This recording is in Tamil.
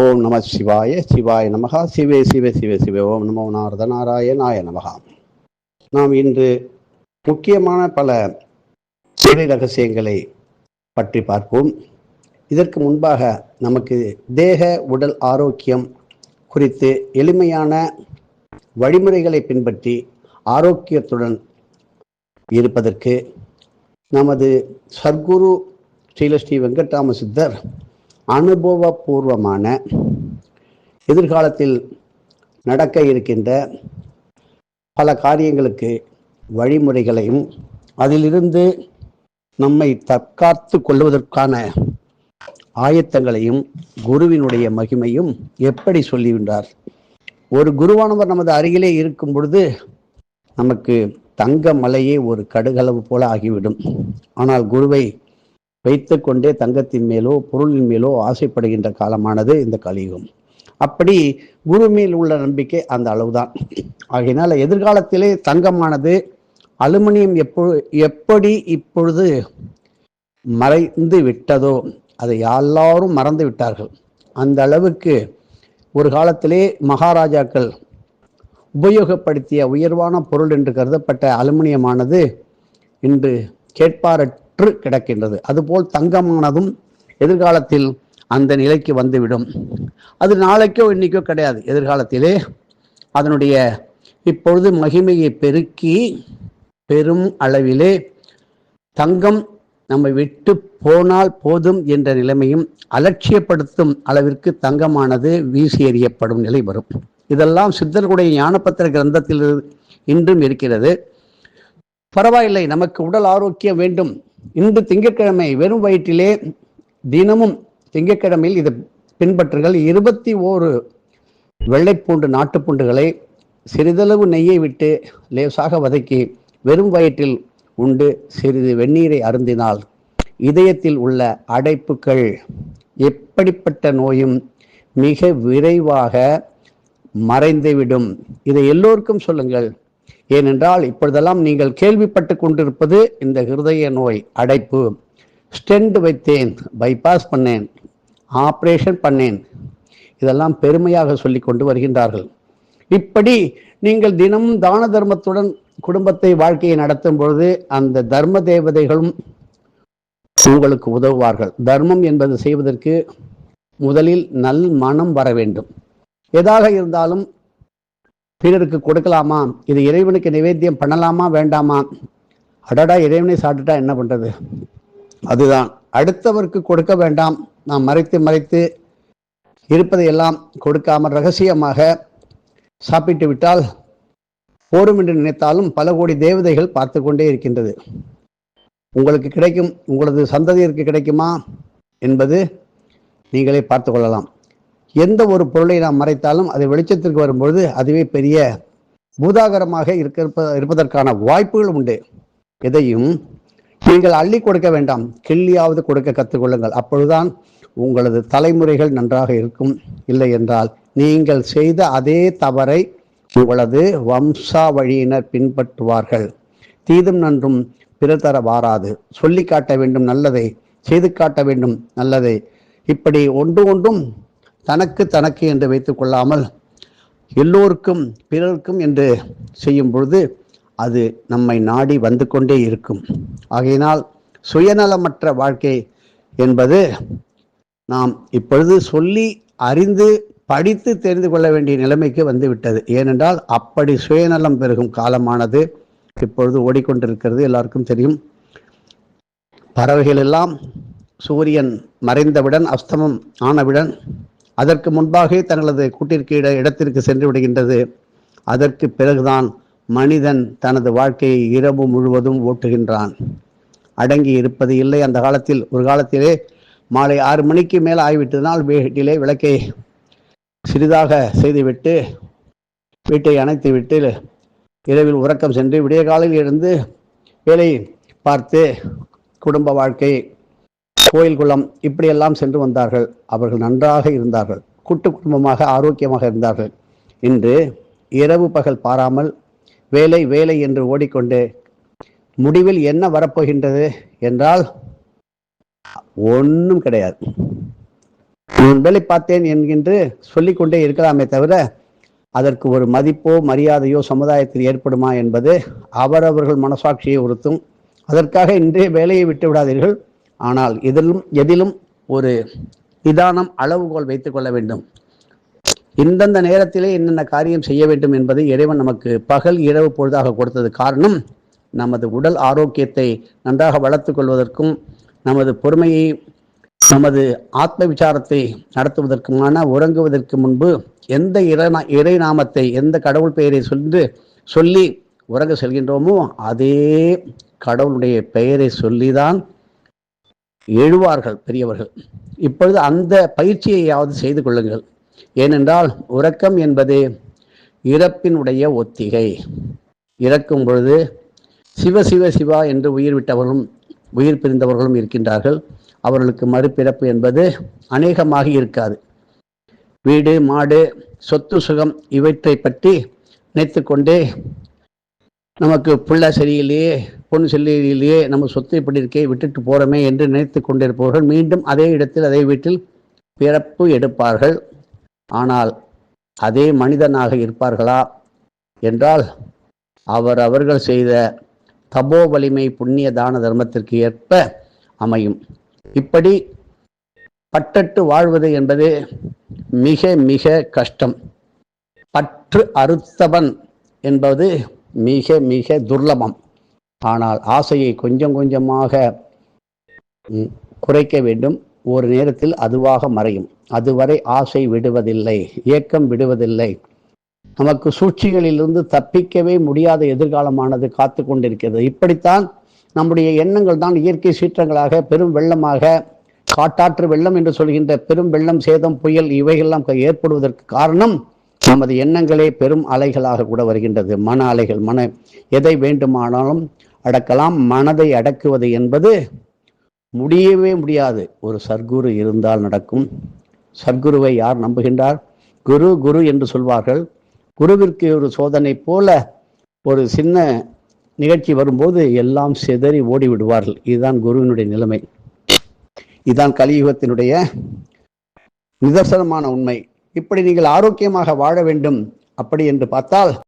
ஓம் நம சிவாய சிவாய நமகா சிவே சிவே சிவே சிவே. ஓம் நமோ நாரத நாராயணாய நமகா. நாம் இன்று முக்கியமான பல சிறை ரகசியங்களை பற்றி பார்ப்போம். இதற்கு முன்பாக நமக்கு தேக உடல் ஆரோக்கியம் குறித்து எளிமையான வழிமுறைகளை பின்பற்றி ஆரோக்கியத்துடன் இருப்பதற்கு நமது சர்க்குரு ஸ்ரீலஸ்ரீ வெங்கட்ராம சித்தர் அனுபவபூர்வமான எதிர்காலத்தில் நடக்க இருக்கின்ற பல காரியங்களுக்கு வழிமுறைகளையும் அதிலிருந்து நம்மை தற்காத்து கொள்வதற்கான ஆயத்தங்களையும் குருவினுடைய மகிமையும் எப்படி சொல்லுகின்றார்? ஒரு குருவானவர் நமது அருகிலே இருக்கும் பொழுது நமக்கு தங்க மலையே ஒரு கடுகளவு போல ஆகிவிடும். ஆனால் குருவை வைத்துக்கொண்டே தங்கத்தின் மேலோ பொருளின் மேலோ ஆசைப்படுகின்ற காலமானது இந்த கலியுகம். அப்படி குரு மேல் உள்ள நம்பிக்கை அந்த அளவுதான். ஆகையினால எதிர்காலத்திலே தங்கமானது அலுமினியம் எப்போ எப்படி இப்பொழுது மறைந்து விட்டதோ அதை எல்லாரும் மறந்து விட்டார்கள். அந்த அளவுக்கு ஒரு காலத்திலே மகாராஜாக்கள் உபயோகப்படுத்திய உயர்வான பொருள் என்று கருதப்பட்ட அலுமினியமானது இன்று கேட்பாரற்று கிடக்கின்றது. அதுபோல் தங்கமானதும் எதிர்காலத்தில் அந்த நிலைக்கு வந்துவிடும். அது நாளைக்கோ இன்னைக்கோ கிடையாது. எதிர்காலத்திலே அதனுடைய இப்பொழுது மகிமையை பெருக்கி பெரும் அளவிலே தங்கம் நம்மை விட்டு போனால் போதும் என்ற நிலைமையும் அலட்சியப்படுத்தும் அளவிற்கு தங்கமானது வீசி எறியப்படும் நிலை வரும். இதெல்லாம் சித்தர்களுடைய ஞானபத்திர கிரந்தத்தில் இன்றும் இருக்கிறது. பரவாயில்லை. நமக்கு உடல் ஆரோக்கியம் வேண்டும். இன்று திங்கட்கிழமை வெறும் வயிற்றிலே தினமும் திங்கட்கிழமையில் இதை பின்பற்றுகள் இருபத்தி ஓரு வெள்ளைப்பூண்டு நாட்டுப்பூண்டுகளை சிறிதளவு நெய்யை விட்டு லேசாக வதக்கி வெறும் வயிற்றில் உண்டு சிறிது வெந்நீரை அருந்தினால் இதயத்தில் உள்ள அடைப்புகள் எப்படிப்பட்ட நோயும் மிக விரைவாக மறைந்துவிடும். இதை எல்லோருக்கும் சொல்லுங்கள். ஏனென்றால் இப்பொழுதெல்லாம் நீங்கள் கேள்விப்பட்டு கொண்டிருப்பது இந்த ஹிருதய நோய் அடைப்பு. ஸ்டெண்ட் வைத்தேன் பைபாஸ் பண்ணேன் ஆப்ரேஷன் பண்ணேன். இதெல்லாம் பெருமையாக சொல்லி கொண்டு வருகின்றார்கள். இப்படி நீங்கள் தினமும் தான தர்மத்துடன் குடும்பத்தை வாழ்க்கையை நடத்தும் பொழுது அந்த தர்ம தேவதைகளும் உங்களுக்கு உதவுவார்கள். தர்மம் என்பது செய்வதற்கு முதலில் நல் மனம் வர வேண்டும். எதாக இருந்தாலும் பிறருக்கு கொடுக்கலாமா? இது இறைவனுக்கு நிவேத்தியம் பண்ணலாமா வேண்டாமா? அடடா இறைவனை சாப்பிட்டுட்டா என்ன பண்ணுறது அதுதான். அடுத்தவருக்கு கொடுக்க வேண்டாம். நாம் மறைத்து மறைத்து இருப்பதையெல்லாம் கொடுக்காமல் ரகசியமாக சாப்பிட்டு விட்டால் போரும் என்று நினைத்தாலும் பல கோடி தேவதைகள் பார்த்து கொண்டே இருக்கின்றது. உங்களுக்கு கிடைக்கும் உங்களது சந்ததியிற்கு கிடைக்குமா? என்பது நீங்களே பார்த்து கொள்ளலாம். எந்த ஒரு பொருளை நாம் மறைத்தாலும் அது வெளிச்சத்திற்கு வரும்பொழுது அதுவே பெரிய பூதாகரமாக இருக்க இருப்பதற்கான வாய்ப்புகள் உண்டு. எதையும் நீங்கள் அள்ளி கொடுக்க வேண்டாம். கிள்ளியாவது கொடுக்க கற்றுக்கொள்ளுங்கள். அப்பொழுதுதான் உங்களது தலைமுறைகள் நன்றாக இருக்கும். இல்லை என்றால் நீங்கள் செய்த அதே தவறை உங்களது வம்சாவழியினர் பின்பற்றுவார்கள். தீதும் நன்றும் பிறர் தர வாராது. சொல்லி காட்ட வேண்டும் நல்லதை செய்து காட்ட வேண்டும் நல்லதை. இப்படி ஒன்று ஒன்றும் தனக்கு தனக்கு என்று வைத்து கொள்ளாமல் எல்லோருக்கும் பிறருக்கும் என்று செய்யும் பொழுது அது நம்மை நாடி வந்து கொண்டே இருக்கும். ஆகையினால் சுயநலமற்ற வாழ்க்கை என்பது நாம் இப்பொழுது சொல்லி அறிந்து படித்து தெரிந்து கொள்ள வேண்டிய நிலைமைக்கு வந்துவிட்டது. ஏனென்றால் அப்படி சுயநலம் பெருகும் காலமானது இப்பொழுது ஓடிக்கொண்டிருக்கிறது. எல்லாருக்கும் தெரியும். பறவைகள் எல்லாம் சூரியன் மறைந்தவுடன் அஸ்தமம் ஆனவுடன் அதற்கு முன்பாகவே தங்களது கூட்டிற்கு இட இடத்திற்கு சென்று விடுகின்றது. அதற்கு பிறகுதான் மனிதன் தனது வாழ்க்கையை இரவு முழுவதும் ஓட்டுகின்றான். அடங்கி இருப்பது இல்லை. அந்த காலத்தில் ஒரு காலத்திலே மாலை ஆறு மணிக்கு மேல் ஆகிவிட்டதனால் வீட்டிலே விளக்கை சிறிதாக செய்துவிட்டு வீட்டை அணைத்து விட்டு இரவில் உறக்கம் சென்று விடிய காலையில் இருந்து வேலை பார்த்து குடும்ப வாழ்க்கை கோயில் குளம் இப்படியெல்லாம் சென்று வந்தார்கள். அவர்கள் நன்றாக இருந்தார்கள். கூட்டு குடும்பமாக ஆரோக்கியமாக இருந்தார்கள். இன்று இரவு பகல் பாராமல் வேலை வேலை என்று ஓடிக்கொண்டு முடிவில் என்ன வரப்போகின்றது என்றால் ஒன்றும் கிடையாது. நான் வேலை பார்த்தேன் என்கின்ற சொல்லிக்கொண்டே இருக்கலாமே தவிர அதற்கு ஒரு மதிப்போ மரியாதையோ சமுதாயத்தில் ஏற்படுமா என்பது அவரவர்கள் மனசாட்சியை உறுத்தும். அதற்காக இன்றைய வேலையை விட்டு விடாதீர்கள். ஆனால் இதிலும் எதிலும் ஒரு நிதானம் அளவுகோல் வைத்துக் கொள்ள வேண்டும். இந்தந்த நேரத்திலே என்னென்ன காரியம் செய்ய வேண்டும் என்பதை இறைவன் நமக்கு பகல் இரவு பொழுதாக கொடுத்தது காரணம் நமது உடல் ஆரோக்கியத்தை நன்றாக வளர்த்துக் கொள்வதற்கும் நமது பொறுமையை நமது ஆத்ம விசாரத்தை நடத்துவதற்குமான உறங்குவதற்கு முன்பு எந்த இறை இறை நாமத்தை எந்த கடவுள் பெயரை சொல்லி சொல்லி உறங்க செல்கின்றோமோ அதே கடவுளுடைய பெயரை சொல்லிதான் எழுவார்கள் பெரியவர்கள். இப்பொழுது அந்த பயிற்சியையாவது செய்து கொள்ளுங்கள். ஏனென்றால் உறக்கம் என்பது இறப்பினுடைய ஒத்திகை. இறக்கும் பொழுது சிவ சிவ சிவா என்று உயிர் விட்டவர்களும் உயிர் பிரிந்தவர்களும் இருக்கின்றார்கள். அவர்களுக்கு மறுபிறப்பு என்பது அநேகமாக இருக்காது. வீடு மாடு சொத்து சுகம் இவற்றை பற்றி நினைத்து கொண்டே நமக்கு புள்ள சரியிலேயே பொன் செல்லியிலேயே நம்ம சொத்து இப்படி இருக்கே விட்டுட்டு போகிறோமே என்று நினைத்து கொண்டிருப்பவர்கள் மீண்டும் அதே இடத்தில் அதே வீட்டில் பிறப்பு எடுப்பார்கள். ஆனால் அதே மனிதனாக இருப்பார்களா? என்றால் அவர் அவர்கள் செய்த தபோ வலிமை புண்ணிய தான தர்மத்திற்கு ஏற்ப அமையும். இப்படி பட்டட்டு வாழ்வது என்பது மிக மிக கஷ்டம். பற்று அறுத்தவன் என்பது மிக மிக துர்லபம். ஆனால் ஆசையை கொஞ்சம் கொஞ்சமாக குறைக்க வேண்டும். ஒரு நேரத்தில் அதுவாக மறையும். அதுவரை ஆசை விடுவதில்லை ஏக்கம் விடுவதில்லை. நமக்கு சூழ்ச்சிகளிலிருந்து தப்பிக்கவே முடியாத எதிர்காலமானது காத்து கொண்டிருக்கிறது. இப்படித்தான் நம்முடைய எண்ணங்கள் தான் இயற்கை சீற்றங்களாக பெரும் வெள்ளமாக காட்டாற்று வெள்ளம் என்று சொல்கின்ற பெரும் வெள்ளம் சேதம் புயல் இவைகள்லாம் ஏற்படுவதற்கு காரணம் நமது எண்ணங்களே பெரும் அலைகளாக கூட வருகின்றது. மன அலைகள் மன எதை வேண்டுமானாலும் அடக்கலாம் மனதை அடக்குவது என்பது முடியவே முடியாது. ஒரு சர்க்குரு இருந்தால் நடக்கும். சர்க்குருவை யார் நம்புகின்றார்? குரு குரு என்று சொல்வார்கள். குருவிற்கு ஒரு சோதனை போல ஒரு சின்ன நிகழ்ச்சி வரும்போது எல்லாம் சிதறி ஓடி விடுவார்கள் இதுதான் குருவினுடைய நிலைமை. இதுதான் கலியுகத்தினுடைய நிதர்சனமான உண்மை. இப்படி நீங்கள் ஆரோக்கியமாக வாழ வேண்டும். அப்படி என்று பார்த்தால்